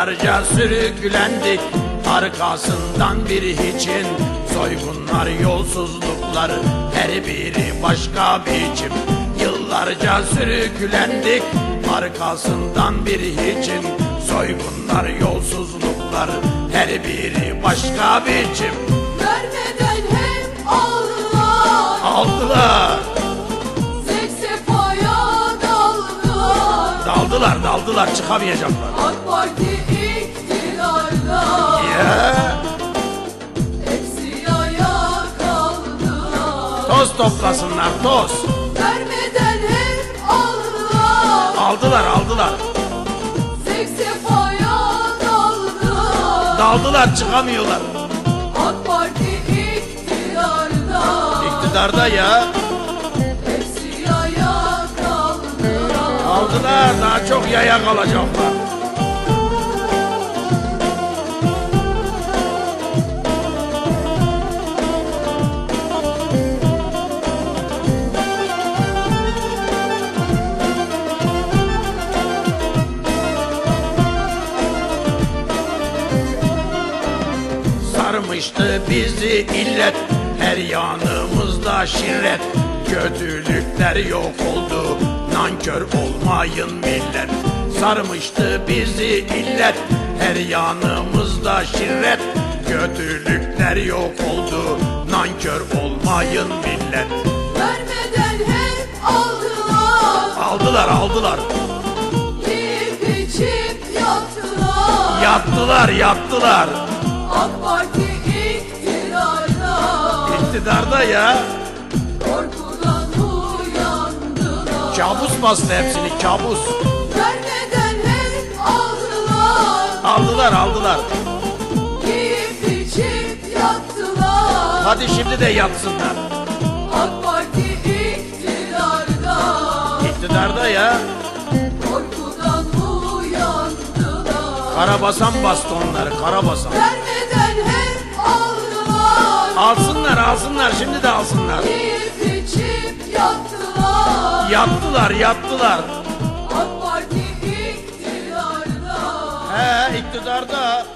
Yıllarca sürüklendik arkasından bir hiçin Soygunlar, yolsuzluklar her biri başka biçim Yıllarca sürüklendik arkasından bir hiçin Soygunlar, yolsuzluklar her biri başka biçim Vermeden hep aldılar Aldılar, Seksefaya daldılar. Daldılar, daldılar çıkamayacaklar. AK Parti toplasınlar toz. Vermeden hep aldılar. Aldılar, aldılar. Seksefaya daldılar Daldılar çıkamıyorlar. AK Parti iktidarda. İktidarda ya. Hepsi yaya kaldılar. Aldılar daha çok yaya kalacaklar Sarmıştı bizi illet. Her yanımızda şirret. Kötülükler yok oldu Nankör olmayın millet. Sarmıştı bizi illet. Her yanımızda şirret. Kötülükler yok oldu Nankör olmayın millet. Vermeden hep aldılar. Aldılar aldılar. Yiyip içip yattılar. Yattılar yattılar. AK Parti İktidarda ya. Korkudan uyandılar Kabus bastı hepsini kabus. Vermeden hep aldılar? Aldılar aldılar. Yiyip içip yattılar. Hadi şimdi de yatsınlar. AK Parti iktidarda. İktidarda ya. Korkudan uyandılar Karabasan bastı onları karabasan. Vermeden hep Alsınlar şimdi de alsınlar. Yiyip içip yattılar. Yattılar yattılar. AK Parti iktidarda. He iktidarda